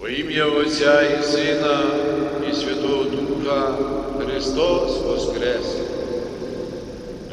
Во ім'я Отця і Сина і Святого Духа Христос Воскрес.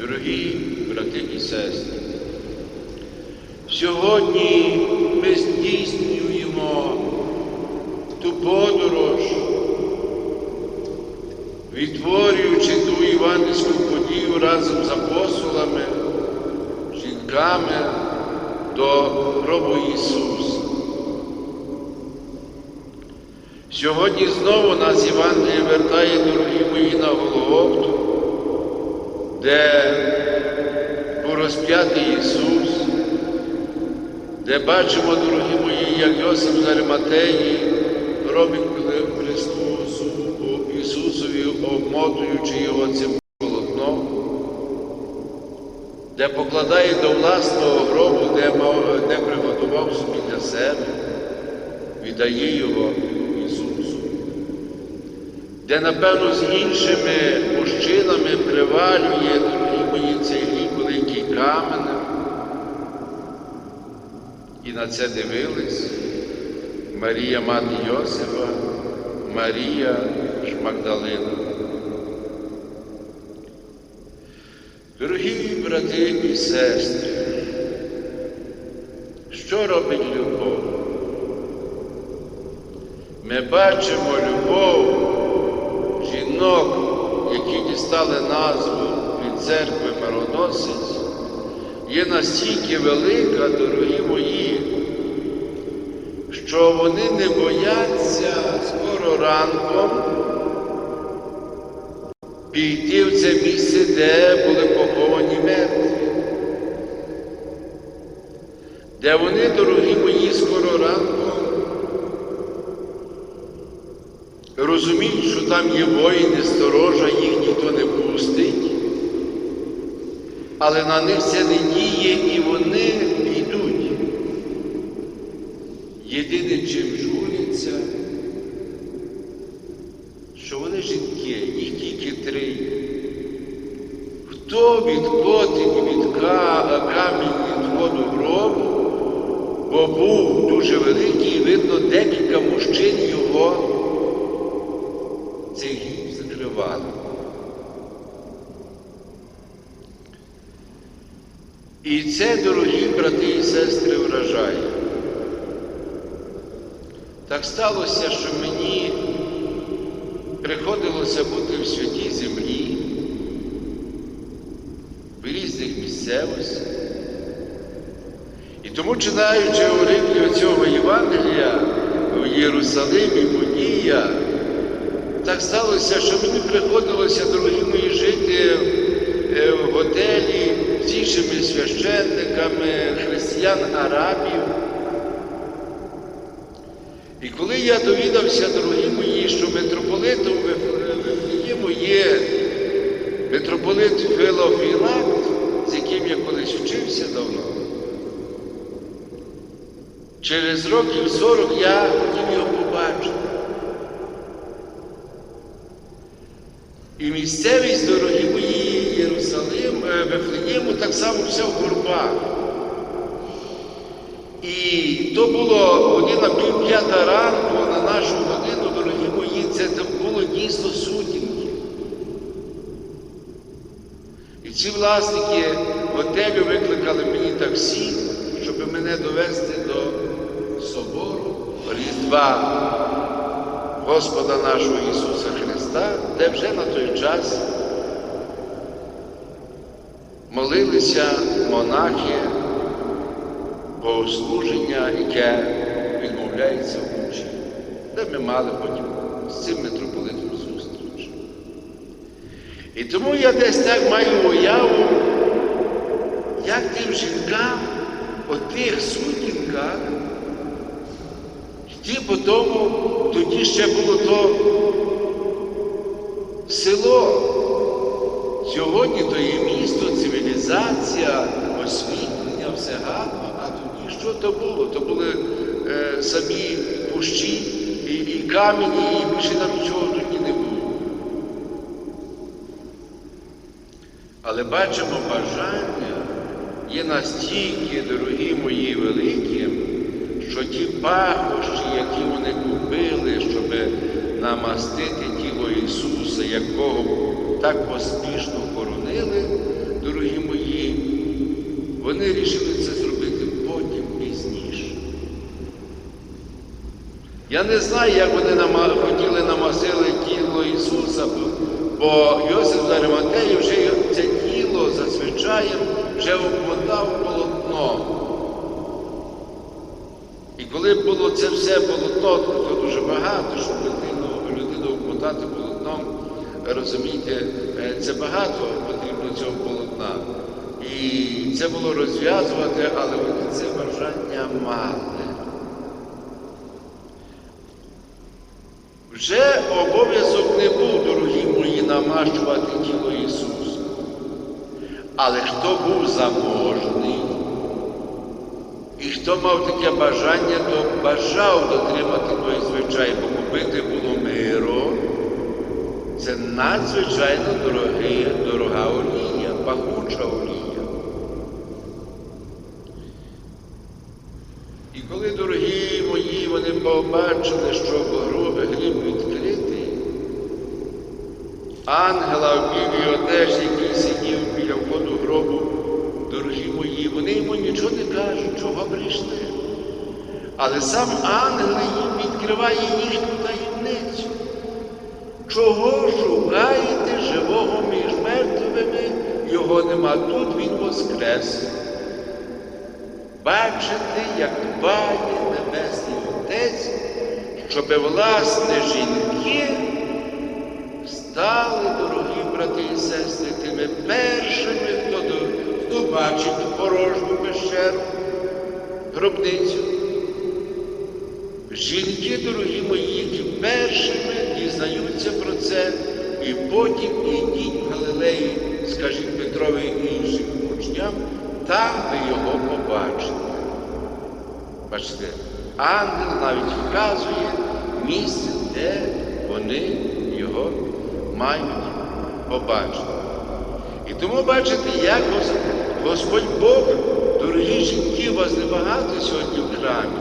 Дорогі брати і сестри, сьогодні ми здійснюємо ту подорож, відтворюючи ту іванівську подію разом з апостолами, жінками до гробу Ісуса. Сьогодні знову нас Євангеліє вертає, дорогі мої, на Голгофту, де був розп'ятий Ісус, де бачимо, дорогі мої, як Йосип з Ариматеї робить Христу Ісусові, обмотуючи його цим де покладає до власного гробу, де, де приготував собі для себе, віддає його Ісусу, де, напевно, з іншими мужчинами привалює, дорогі мої, цей великий каменем. І на це дивились Марія мати Йосифа, Марія ж Магдалина. Дорогі брати і сестри, що робить любов? Ми бачимо любов жінок, які дістали назву від церкви Мироносець, є настільки велика, дорогі мої, що вони не бояться скоро ранком піти в це місце, де були Де вони, дорогі мої, скоро ранком розуміють, що там є воїни, сторожа, їх ніхто не пустить, але на них це не діє і вони йдуть. Єдине, чим журяться, що вони жінки, їх тільки три. Хто від ка- камінь відходу гробу, бо був дуже великий, і видно, декілька мужчин його цей гріб закривали. І це, дорогі брати і сестри, вражає. Так сталося, що мені приходилося бути в святій землі, в різних місцевостях. Тому, читаючи уривки цього Євангелія в Єрусалимі, подія, так сталося, що мені приходилося, мої, жити е, в готелі з іншими священниками, християн-арабів. І коли я довідався, дорогі мої, що митрополитом Вифлеєму є митрополит Филофілакт, з яким я колись вчився давно, через років 40 я хотів його побачити. І місцевість, дорогі мої, Єрусалим, е, Вифлеєму, так само все в горбах. І то було година пів п'ята ранку на нашу годину, дорогі мої, це було дійсно сутінки. І ці власники готелю викликали мені таксі, щоб мене довезти до собору Різдва Господа нашого Ісуса Христа, де вже на той час молилися монахи богослуження, яке відмовляється вночі, де ми мали потім з цим митрополитом зустріч. І тому я десь так маю уяву, як тим жінкам у тих сутінках йти по тому, тоді ще було то село. Сьогодні то є місто, цивілізація, освітлення, все гарно, а тоді що то було? То були е, самі пущі і, і камені, і більше там нічого тоді не було. Але бачимо бажання є настільки, дорогі мої великі, що ті пахощі, які вони купили, щоб намастити тіло Ісуса, якого так поспішно хоронили, дорогі мої, вони рішили це зробити потім пізніше. Я не знаю, як вони хотіли намасили тіло Ісуса, бо Йосиф з вже це тіло зазвичай вже обмотав полотно. Було це все полотно, то дуже багато, щоб людину, людину обмотати полотном, розумієте, е, це багато потрібно цього полотна. І це було розв'язувати, але вони це бажання мали. Вже обов'язок не був, дорогі мої, намащувати тіло Ісуса. Але хто був заможний, хто мав таке бажання, то бажав дотримати той звичай, бо купити було миро. Це надзвичайно дорогий, дорога олія, пахуча олія. І коли, дорогі мої, вони побачили, що гріб відкритий, ангела в білій одежі, який сидів біля входу гробу, дорогі мої, вони йому нічого не кажуть, чого прийшли. Але сам ангел їм відкриває їхню таємницю. Чого шукаєте живого між мертвими? Його нема тут, він воскрес. Бачите, як дбає Небесний Отець, щоби власне жінки стали, дорогі брати і сестри, тими першими, бачить порожню пещеру, гробницю. Жінки, дорогі мої, першими дізнаються про це, і потім ідіть в Галилеї, скажіть Петрові і іншим учням, там ви його побачите. Бачите, ангел навіть вказує місце, де вони його мають побачити. І тому бачите, як Господь Бог, дорогі жінки, вас небагато сьогодні в храмі,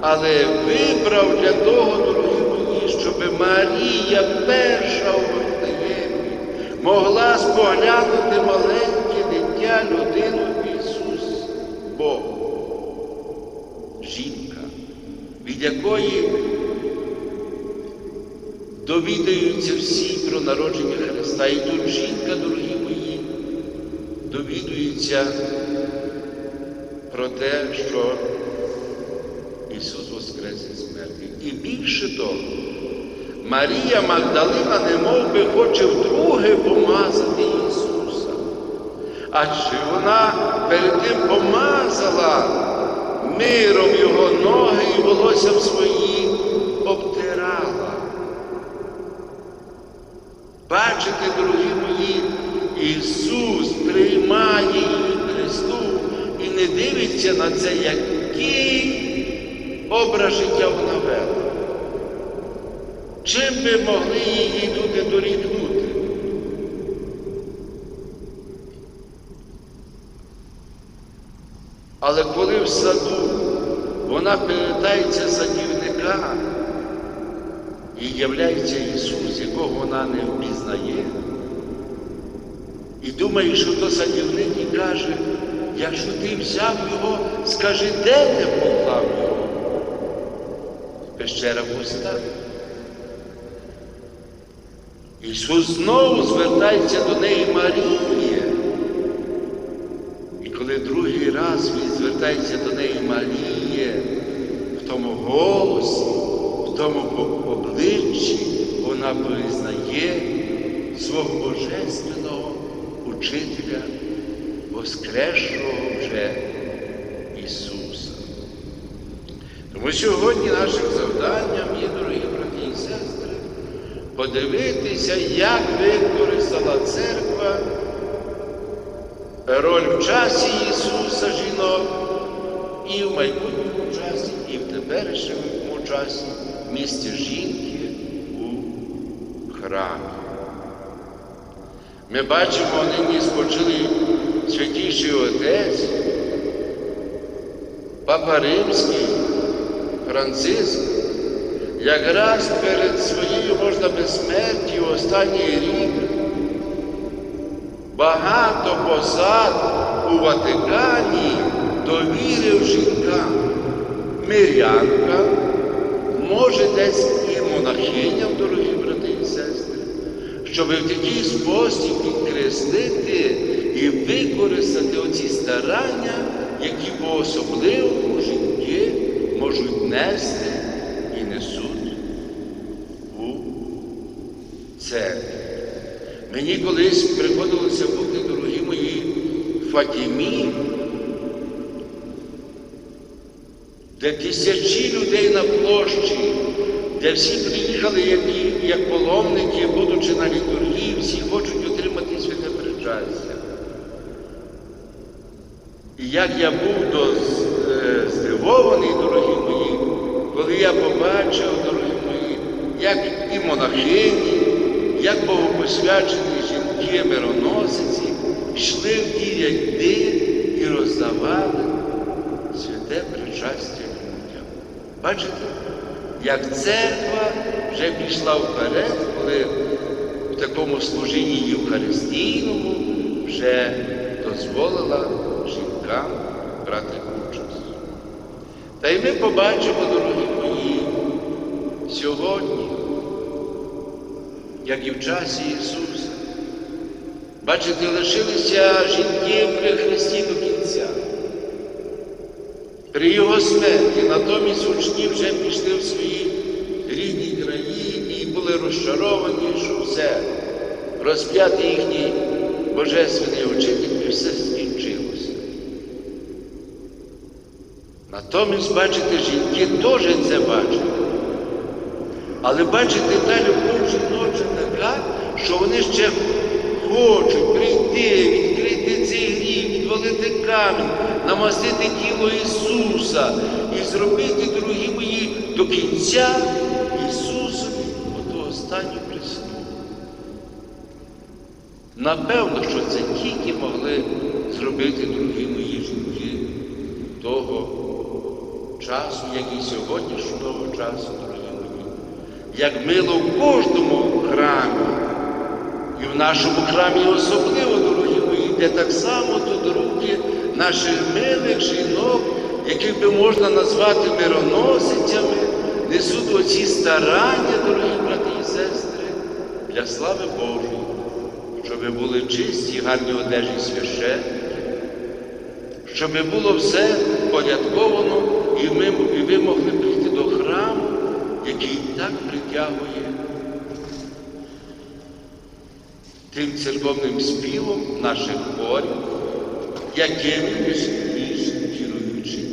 але вибрав для того, дорогі мої, щоб Марія перша у Вифлеємі могла споглянути маленьке дитя, людину Ісус Бог. Жінка, від якої довідаються всі про народження Христа. І тут жінка, дорогі довідується про те, що Ісус воскрес із смерті. І більше того, Марія Магдалина немов би хоче вдруге помазати Ісуса. А чи вона перед тим помазала миром його ноги і волоссям свої обтирала? Бачите, дорогі мої, Ісус приймає Христу і не дивиться на це, який образ життя вона вела. Чим би могли її люди дорікнути? Але коли в саду вона перевертається садівника і являється Ісус, якого вона не впізнає, і думає, що то садівник і каже, якщо ти взяв його, скажи, де ти поклав його? Пещера пуста. Ісус знову звертається до неї Марія. І коли другий раз він звертається до неї Марія, в тому голосі, в тому обличчі вона признає свого божественного учителя, воскресшого вже Ісуса. Тому сьогодні нашим завданням є, дорогі брати і сестри, подивитися, як використала церква роль в часі Ісуса жінок і в майбутньому часі, і в теперішньому часі в місті жінки у храмі. Ми бачимо, нині спочили святіший Отець, Папа Римський, Франциск, якраз перед своєю можна безсмертю останній рік багато посад у Ватикані довірив жінкам. Мирянка, може десь і монахиням, дорогі брати і сестри, щоб в такий спосіб підкреслити і використати оці старання, які по особливому жінки можуть нести і несуть у церкві. Мені колись приходилося бути, дорогі мої, Фатімі, де тисячі людей на площі, де всі приїхали, як, як паломники, будучи на літургії, всі хочуть отримати святе причастя. І як я був до, е, здивований, дорогі мої, коли я побачив, дорогі мої, як і монахині, як богопосвячені жінки мироносиці йшли в ті ряди і роздавали святе причастя людям. Бачите, як церква вже пішла вперед, коли в такому служінні Євхаристійному вже дозволила жінкам брати участь. Та й ми побачимо, дорогі мої, сьогодні, як і в часі Ісуса. Бачите, лишилися жінки при Христі до кінця. При Його смерті натомість учні вже пішли в свої були розчаровані, що все, розп'ятий їхній божественний учитель і все скінчилося. Натомість, бачите, жінки теж це бачать. Але бачите, та любов жіноча така, що вони ще хочуть прийти, відкрити цей гріх, відвалити камінь, намастити тіло Ісуса і зробити, дорогі мої, до кінця Напевно, що це тільки могли зробити, дорогі мої жінки, того часу, як і сьогоднішнього часу, дорогі мої, як мило в кожному храмі. І в нашому храмі особливо, дорогі мої, де так само тут руки наших милих жінок, яких би можна назвати мироносицями, несуть оці старання, дорогі брати і сестри, для слави Божої, щоб були чисті, гарні одежі священники, щоб було все порядковано, і ми, і ви могли прийти до храму, який так притягує тим церковним співом наших хорів, якими ми віруючі.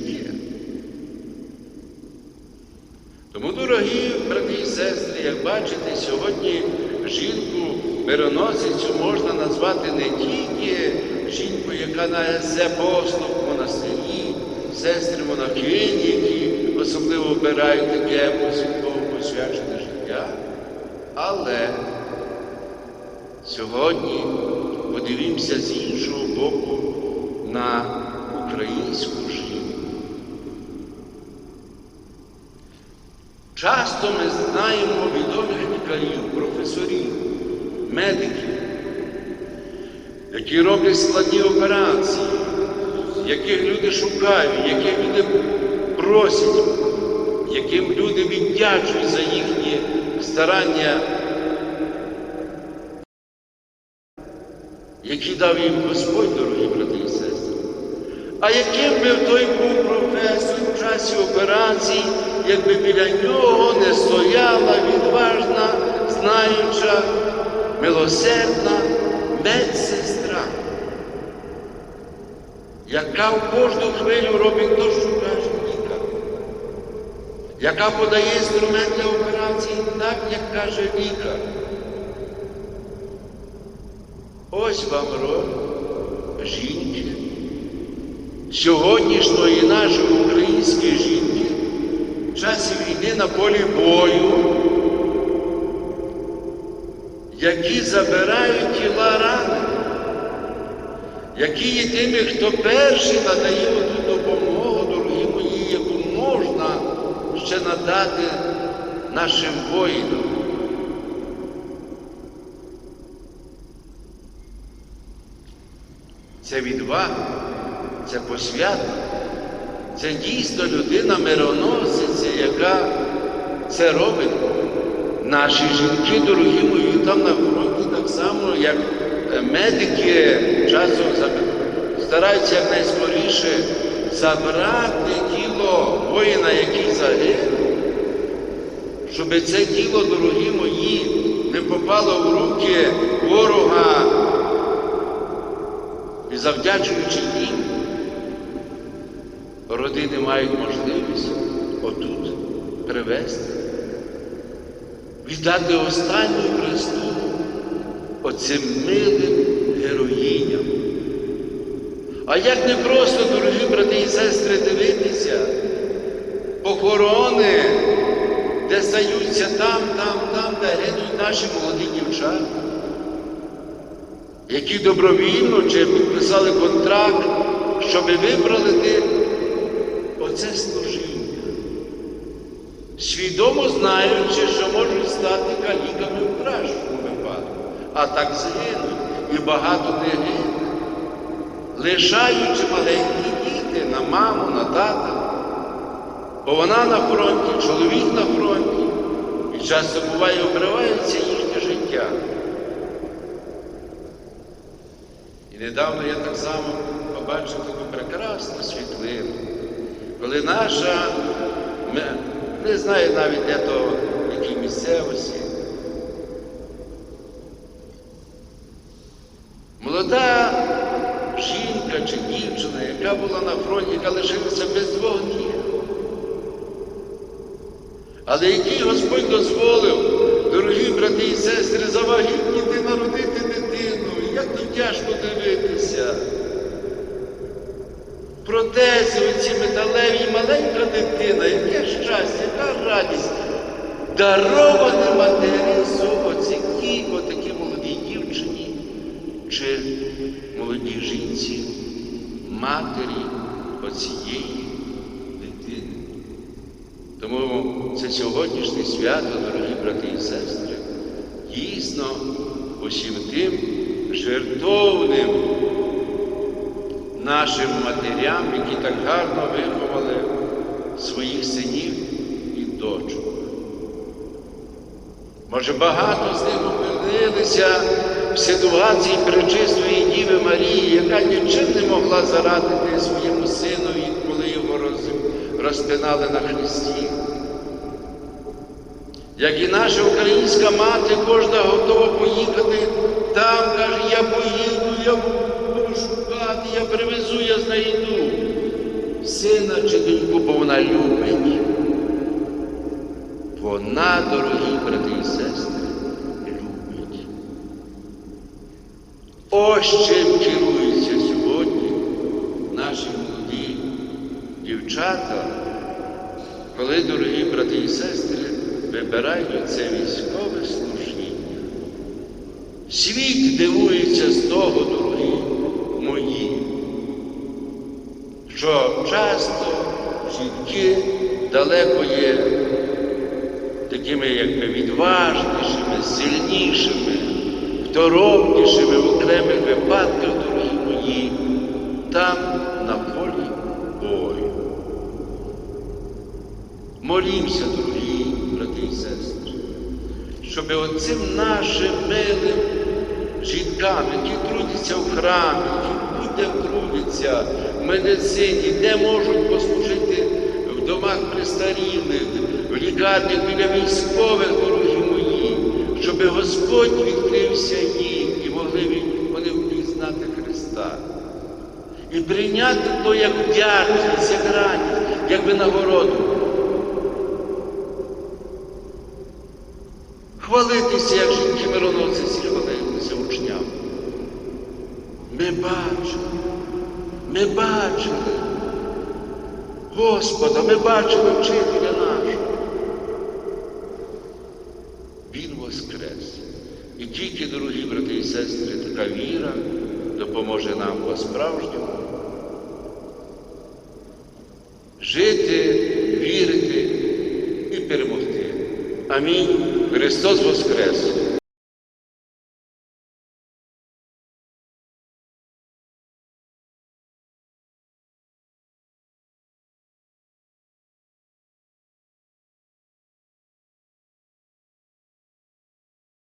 Тому, дорогі брати і сестри, як бачите, сьогодні жінку мироносицю можна назвати не тільки жінкою, яка несе послуг монастирі, сестри монахині, які особливо обирають таке посвятково посвячене життя, але Сьогодні подивімося з іншого боку на українську жінку. Часто ми знаємо відомих лікарів, професорів, медиків, які роблять складні операції, яких люди шукають, яких люди просять, яким люди віддячують за їхні старання. які дав їм Господь, дорогі брати і сестри. А яким би той був професор в часі операцій, якби біля нього не стояла відважна, знаюча, милосердна медсестра, яка в кожну хвилю робить те, що каже лікар, яка подає інструмент для операції так, як каже лікар. Ось вам роль жінки, сьогоднішньої нашої української жінки часі війни на полі бою, які забирають тіла рани, які є тими, хто перший надає ту допомогу, дорогі мої, хоче надати нашим воїнам. Це відвага, це посвята, це дійсно людина мироносиця, яка це робить. Наші жінки, дорогі мої, там на фронті так само, як е, медики часом стараються якнайскоріше забрати тіло воїна, який загинув, щоб це тіло, дорогі мої, не попало в руки ворога. І завдячуючи їм, родини мають можливість отут привезти, віддати останню Христу оцим милим героїням. А як не просто, дорогі брати і сестри, дивитися, похорони, де стаються там, там, там, де гинуть наші молоді дівчата які добровільно чи підписали контракт, щоб виправити оце служіння, свідомо знаючи, що можуть стати каліками в кращому випадку, а так згинуть і багато не гине, лишаючи маленькі діти на маму, на тата, бо вона на фронті, чоловік на фронті, і часто буває обривається їхнє життя. І недавно я так само побачив таку прекрасну світлину, коли наша, ми- не знаю навіть де то, в якій місцевості, молода жінка чи дівчина, яка була на фронті, яка лишилася без двох ніг. Але який Господь дозволив, дорогі брати і сестри, завагітніти народити дитину, як то тяжко дивитися. Протези оці металеві, маленька дитина, яке щастя, яка радість. Дароване материнство оці отакій молодій дівчині чи молодій жінці, матері оцієї дитини. Тому це сьогоднішнє свято, дорогі брати і сестри, дійсно усім тим жертовним нашим матерям, які так гарно виховали своїх синів і дочок. Може, багато з них опинилися в ситуації пречистої Діви Марії, яка нічим не могла зарадити своєму синові, коли його роз- розпинали на хресті. Як і наша українська мати, кожна готова поїхати там, каже, я поїду, я буду шукати, я привезу, я. Сина чи доньку, бо вона любить. Вона, дорогі брати і сестри, любить. Ось чим керуються сьогодні наші молоді дівчата, коли, дорогі брати і сестри, вибирають це військове служіння. Світ дивується з того, дорогі мої, що часто жінки далеко є такими якби відважнішими, сильнішими, второпнішими в окремих випадках, дорогі мої, там на полі бою. Молімося, дорогі брати і сестри, щоб оцим нашим милим жінкам, які трудяться в храмі, будь-де трудяться в медицині, де можуть послужити в домах престарілих, в лікарнях біля військових, дорогі мої, щоб Господь відкрився їм і могли вони впізнати Христа. І прийняти то як вдячність, як радість, як винагороду. Хвалитися, як жінки мироносиці хвалилися учням. Ми бачили, ми бачили Господа, ми бачили вчителя нашого. Він воскрес. І тільки, дорогі брати і сестри, така віра допоможе нам по-справжньому жити, вірити і перемогти. Амінь. Христос Воскрес!